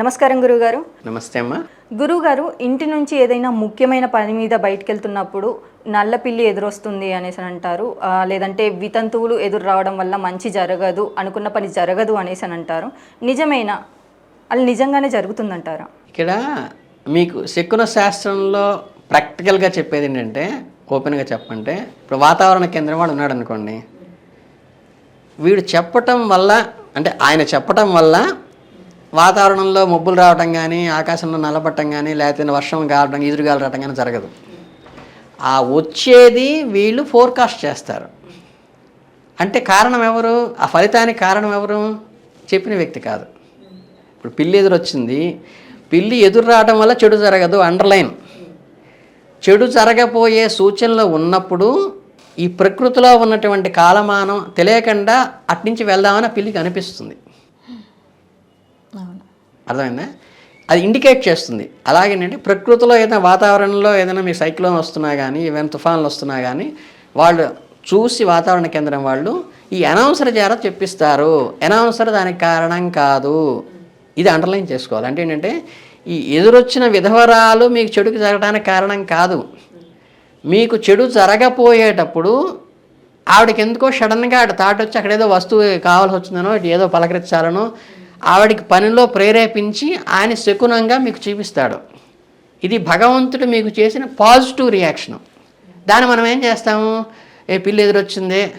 నమస్కారం గురుగారు నమస్తే అమ్మా. గురుగారు ఇంటి నుంచి ఏదైనా ముఖ్యమైన పని మీద బయటకు వెళ్తున్నప్పుడు నల్ల పిల్లి ఎదురొస్తుంది అనేసి అని అంటారు. లేదంటే వితంతువులు ఎదురు రావడం వల్ల మంచి జరగదు అనుకున్న పని జరగదు అనేసి అని అంటారు. నిజమేనా? అది నిజంగానే జరుగుతుందంటారా? ఇక్కడ మీకు శకున శాస్త్రంలో ప్రాక్టికల్గా చెప్పేది ఏంటంటే ఓపెన్గా చెప్పంటే ఇప్పుడు వాతావరణ కేంద్రం వాడు ఉన్నాడు అనుకోండి వీడు చెప్పటం వల్ల అంటే ఆయన చెప్పటం వల్ల వాతావరణంలో మబ్బులు రావటం కానీ ఆకాశంలో నల్లబట్టం కానీ లేకపోతే వర్షం కావడం ఎదురుగాలు రావటం కానీ జరగదు. ఆ వచ్చేది వీళ్ళు ఫోర్కాస్ట్ చేస్తారు. అంటే కారణం ఎవరు? ఆ ఫలితానికి కారణం ఎవరు? చెప్పిన వ్యక్తి కాదు. ఇప్పుడు పిల్లి ఎదురు వచ్చింది పిల్లి ఎదురు రావడం వల్ల చెడు జరగదు అండర్లైన్ చెడు జరగబోయే సూచనలు ఉన్నప్పుడు ఈ ప్రకృతిలో ఉన్నటువంటి కాలమానం తెలియకుండా అట్నుంచి వెళ్దామని పిల్లికి అనిపిస్తుంది. అర్థమైందా? అది ఇండికేట్ చేస్తుంది. అలాగేనండి ప్రకృతిలో ఏదైనా వాతావరణంలో ఏదైనా మీ సైక్లోన్ వస్తున్నా కానీ ఏమైనా తుఫాన్లు వస్తున్నా కానీ వాళ్ళు చూసి వాతావరణ కేంద్రం వాళ్ళు ఈ అనౌన్సర్ ద్వారా చెప్పిస్తారు. అనౌన్సర్ దానికి కారణం కాదు. ఇది అండర్లైన్ చేసుకోవాలి. అంటే ఏంటంటే ఈ ఎదురొచ్చిన విధవరాలు మీకు చెడుకు జరగడానికి కారణం కాదు. మీకు చెడు జరగపోయేటప్పుడు ఆవిడకి ఎందుకో సడన్గా ఆడ తాట వచ్చి అక్కడ ఏదో వస్తువు కావాల్సి వచ్చిందనో ఇటు ఏదో పలకరించాలనో ఆవిడకి పనిలో ప్రేరేపించి ఆయన శకునంగా మీకు చూపిస్తాడు. ఇది భగవంతుడు మీకు చేసిన పాజిటివ్ రియాక్షను. దాన్ని మనం ఏం చేస్తాము? ఏ పిల్లి ఎదురొచ్చిందే?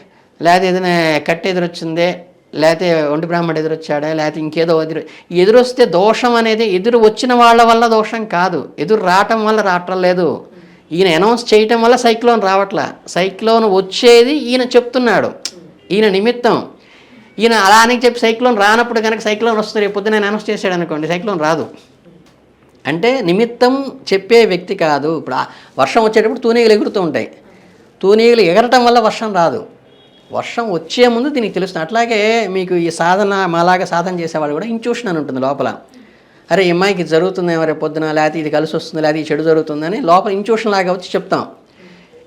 లేకపోతే ఏదైనా కట్టె ఎదురొచ్చిందే? లేకపోతే ఒంటి బ్రాహ్మణుడు ఎదురొచ్చాడే? లేకపోతే ఇంకేదో ఎదురు ఎదురొస్తే దోషం అనేది ఎదురు వచ్చిన వాళ్ళ వల్ల దోషం కాదు. ఎదురు రావటం వల్ల రావటం లేదు. ఈయన అనౌన్స్ చేయటం వల్ల సైక్లోన్ రావట్లా. సైక్లోన్ వచ్చేది ఈయన చెప్తున్నాడు. ఈయన నిమిత్తం. ఈయన అలా అని చెప్పి సైక్లోన్ రానప్పుడు కనుక సైక్లోన్ వస్తుంది రేపు పొద్దున నేను అనౌన్స్ చేశాడు అనుకోండి సైక్లోన్ రాదు. అంటే నిమిత్తం చెప్పే వ్యక్తి కాదు. ఇప్పుడు వర్షం వచ్చేటప్పుడు తూనీగలు ఎగురుతూ ఉంటాయి. తూనీగలు ఎగరటం వల్ల వర్షం రాదు. వర్షం వచ్చే ముందు దీనికి తెలుస్తుంది. అట్లాగే మీకు ఈ సాధన మాలాగా సాధన చేసేవాళ్ళు కూడా ఇంట్యూషన్ అని ఉంటుంది లోపల. అరే ఈ అమ్మాయికి ఇది జరుగుతుందేమో రేపు పొద్దున లేకపోతే ఇది కలిసి వస్తుంది లేకపోతే ఈ చెడు జరుగుతుందని లోపల ఇంట్యూషన్ లాగా వచ్చి చెప్తాం.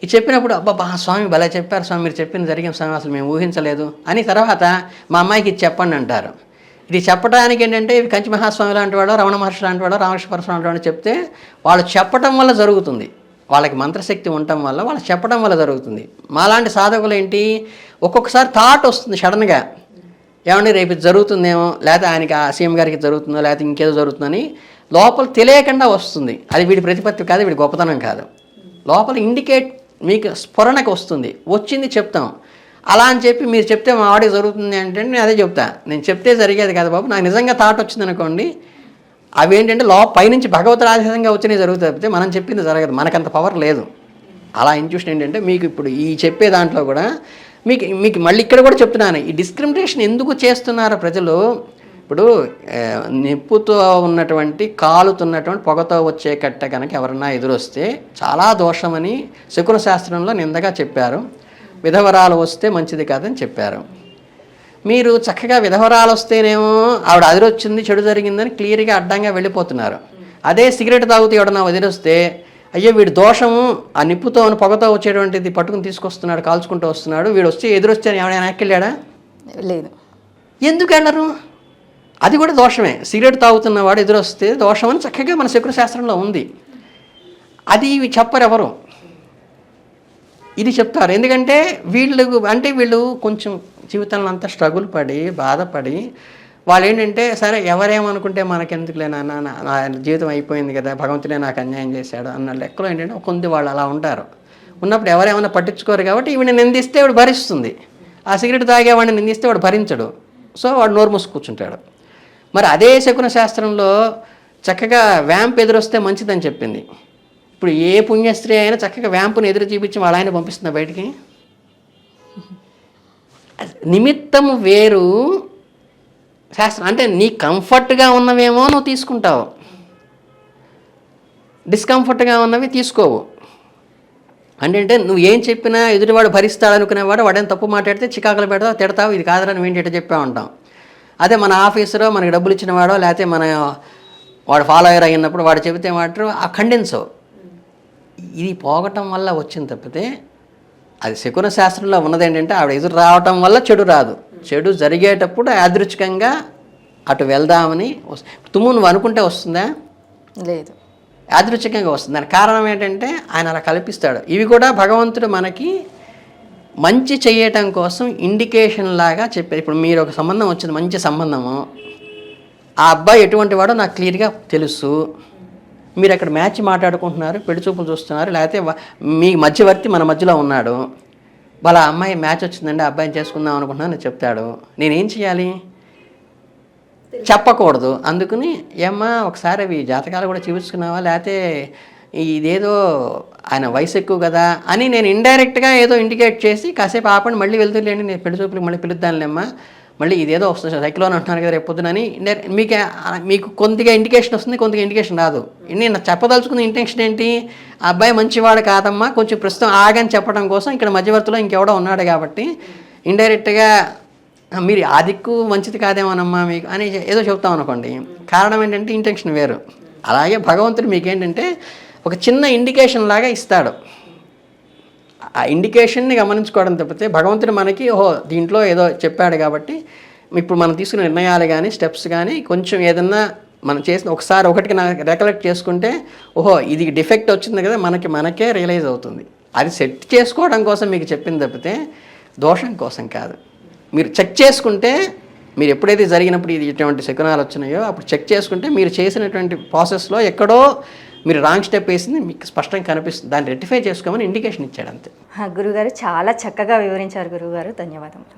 ఇది చెప్పినప్పుడు అబ్బా స్వామి భలే చెప్పారు స్వామి మీరు చెప్పింది జరిగిన స్వామి అసలు మేము ఊహించలేదు అని తర్వాత మా అమ్మాయికి ఇది చెప్పండి అంటారు. ఇది చెప్పడానికి ఏంటంటే ఇవి కంచి మహాస్వామి లాంటి వాడు రమణ మహర్షి లాంటి వాడు రామకృష్ణ పరశురామ లాంటి వాడు చెప్తే వాళ్ళు చెప్పటం వల్ల జరుగుతుంది. వాళ్ళకి మంత్రశక్తి ఉండటం వల్ల వాళ్ళు చెప్పడం వల్ల జరుగుతుంది. మాలాంటి సాధకులు ఏంటి ఒక్కొక్కసారి థాట్ వస్తుంది సడన్గా ఏమండి రేపు ఇది జరుగుతుందేమో లేకపోతే ఆయనకి ఆ సీఎం గారికి జరుగుతుందో లేకపోతే ఇంకేదో జరుగుతుందని లోపల తెలియకుండా వస్తుంది. అది వీడి ప్రతిపత్తి కాదు వీడి గొప్పతనం కాదు. లోపల ఇండికేట్ మీకు స్ఫురణకు వస్తుంది. వచ్చింది చెప్తాం. అలా అని చెప్పి మీరు చెప్తే మా వాడికి జరుగుతుంది అంటే నేను అదే చెప్తా. నేను చెప్తే జరిగేది కదా బాబు. నాకు నిజంగా థాట్ వచ్చింది అనుకోండి. అవి ఏంటంటే లో పైనుంచి భగవత్ ఆదేశంగా వచ్చినవి జరుగుతుంది తప్పితే మనం చెప్పింది జరగదు. మనకంత పవర్ లేదు. అలా ఇంట్యూషన్ ఏంటంటే మీకు ఇప్పుడు ఈ చెప్పే దాంట్లో కూడా మీకు మీకు మళ్ళీ ఇక్కడ కూడా చెప్తున్నాను. ఈ డిస్క్రిమినేషన్ ఎందుకు చేస్తున్నారు ప్రజలు? ఇప్పుడు నిప్పుతో ఉన్నటువంటి కాలుతున్నటువంటి పొగతో వచ్చే కట్ట కనుక ఎవరన్నా ఎదురొస్తే చాలా దోషమని శకున శాస్త్రంలో నిందగా చెప్పారు. విధవరాలు వస్తే మంచిది కాదని చెప్పారు. మీరు చక్కగా విధవరాలు వస్తేనేమో ఆవిడ అదిరొచ్చింది చెడు జరిగిందని క్లియర్గా అడ్డంగా వెళ్ళిపోతున్నారు. అదే సిగరెట్ తాగుతూ ఎవడన్నా వదిలేస్తే అయ్యో వీడు దోషము ఆ నిప్పుతో పొగతో వచ్చేటువంటిది పట్టుకుని తీసుకొస్తున్నాడు కాల్చుకుంటూ వస్తున్నాడు వీడు వచ్చి ఎదురొస్తే ఎవడైనా వెనక్కి లేదు. ఎందుకు వెళ్ళరు? అది కూడా దోషమే. సిగరెట్ తాగుతున్న వాడు ఎదురొస్తే దోషం అని చక్కగా మన శకున శాస్త్రంలో ఉంది. అది ఇవి చెప్పరు ఎవరు ఇది చెప్తారు. ఎందుకంటే వీళ్ళు అంటే వీళ్ళు కొంచెం జీవితంలో అంతా స్ట్రగుల్ పడి బాధపడి వాళ్ళు ఏంటంటే సరే ఎవరేమనుకుంటే మనకెందుకులే నాన్న నా నా జీవితం అయిపోయింది కదా భగవంతుడే నాకు అన్యాయం చేశాడు అన్న లెక్కలో ఏంటంటే కొంత వాళ్ళు అలా ఉంటారు. ఉన్నప్పుడు ఎవరేమైనా పట్టించుకోరు కాబట్టి ఈవిడ నిందిస్తే వాడు భరిస్తుంది. ఆ సిగరెట్ తాగేవాడిని నిందిస్తే వాడు భరించడు. సో వాడు నోరు మూసి కూర్చుంటాడు. మరి అదే శకున శాస్త్రంలో చక్కగా వ్యాంప్ ఎదురొస్తే మంచిదని చెప్పింది. ఇప్పుడు ఏ పుణ్యస్త్రీ అయినా చక్కగా వ్యాంపుని ఎదురు చూపించి వాళ్ళ ఆయన పంపిస్తుందా బయటికి? నిమిత్తం వేరు శాస్త్రం. అంటే నీ కంఫర్ట్గా ఉన్నవేమో నువ్వు తీసుకుంటావు. డిస్కంఫర్ట్గా ఉన్నవి తీసుకోవు. అంటే నువ్వు ఏం చెప్పినా ఎదుటివాడు భరిస్తాడు అనుకునేవాడు వాడేం తప్పు మాట్లాడితే చికాకులు పెడతావు తిడతావు ఇది కాదురా నువ్వు ఏంటి చెప్పా ఉంటాం అదే మన ఆఫీసరో మనకి డబ్బులు ఇచ్చిన వాడో లేకపోతే మన వాడు ఫాలోయర్ అయినప్పుడు వాడు చెబితే మాత్రం ఆ ఖండించవు ఇది పోగటం వల్ల వచ్చింది తప్పితే అది శకున శాస్త్రంలో ఉన్నది ఏంటంటే ఆవిడ ఎదురు రావటం వల్ల చెడు రాదు. చెడు జరిగేటప్పుడు యాదృచ్ఛికంగా అటు వెళ్దామని తుమ్ము నువ్వు అనుకుంటే వస్తుందా? లేదు. యాదృచ్ఛికంగా వస్తుంది? దానికి కారణం ఏంటంటే ఆయన అలా కల్పిస్తాడు. ఇవి కూడా భగవంతుడు మనకి మంచి చేయటం కోసం ఇండికేషన్ లాగా చెప్పారు. ఇప్పుడు మీరు ఒక సంబంధం వచ్చింది మంచి సంబంధము. ఆ అబ్బాయి ఎటువంటి వాడో నాకు క్లియర్గా తెలుసు. మీరు అక్కడ మ్యాచ్ మాట్లాడుకుంటున్నారు పెళ్ళి చూపులు చూస్తున్నారు లేకపోతే మీ మధ్యవర్తి మన మధ్యలో ఉన్నాడు. వాళ్ళ అమ్మాయి మ్యాచ్ వచ్చిందండి ఆ అబ్బాయిని చేసుకుందాం అనుకుంటున్నాను చెప్తాడు. నేనేం చేయాలి? చెప్పకూడదు. అందుకని ఏమ్మా ఒకసారి అవి జాతకాలు కూడా చూపించుకున్నావా? లేకపోతే ఇదేదో ఆయన వయసు ఎక్కువ కదా అని నేను ఇండైరెక్ట్గా ఏదో ఇండికేట్ చేసి కాసేపు ఆపండి మళ్ళీ వెళ్తులేండి నేను పెళ్ళి చూపులకు మళ్ళీ పిలుద్దానులేమ్మా మళ్ళీ ఇదేదో వస్తుంది సైకిల్ అని అంటున్నారు కదా రేపు పొద్దునని. మీకు మీకు కొద్దిగా ఇండికేషన్ వస్తుంది కొద్దిగా ఇండికేషన్ రాదు. నేను చెప్పదలుచుకున్న ఇంటెన్షన్ ఏంటి? ఆ అబ్బాయి మంచివాడు కాదమ్మా కొంచెం ప్రస్తుతం ఆగని చెప్పడం కోసం ఇక్కడ మధ్యవర్తిలో ఇంకెవడో ఉన్నాడు కాబట్టి ఇండైరెక్ట్గా మీరు ఆ దిక్కు మంచిది కాదేమోనమ్మా మీకు అని ఏదో చెప్తాం అనుకోండి కారణం ఏంటంటే ఇంటెన్షన్ వేరు. అలాగే భగవంతుడు మీకేంటంటే ఒక చిన్న ఇండికేషన్ లాగా ఇస్తాడు. ఆ ఇండికేషన్ని గమనించుకోవడం తప్పితే భగవంతుడు మనకి ఓహో దీంట్లో ఏదో చెప్పాడు కాబట్టి ఇప్పుడు మనం తీసుకున్న నిర్ణయాలు కానీ స్టెప్స్ కానీ కొంచెం ఏదన్నా మనం చేసిన ఒకసారి ఒకటికి నా రెకలెక్ట్ చేసుకుంటే ఓహో ఇది డిఫెక్ట్ వచ్చింది కదా మనకి మనకే రియలైజ్ అవుతుంది. అది సెట్ చేసుకోవడం కోసం మీకు చెప్పింది తప్పితే దోషం కోసం కాదు. మీరు చెక్ చేసుకుంటే మీరు ఎప్పుడైతే జరిగినప్పుడు ఇది ఇటువంటి శకునాలు వచ్చినాయో అప్పుడు చెక్ చేసుకుంటే మీరు చేసినటువంటి ప్రాసెస్లో ఎక్కడో మీరు రాంగ్ స్టెప్ వేసింది మీకు స్పష్టంగా కనిపిస్తుంది. దాన్ని రెక్టిఫై చేసుకోమని ఇండికేషన్ ఇచ్చాడు అంతే. గురుగారు చాలా చక్కగా వివరించారు గురుగారు. ధన్యవాదములు.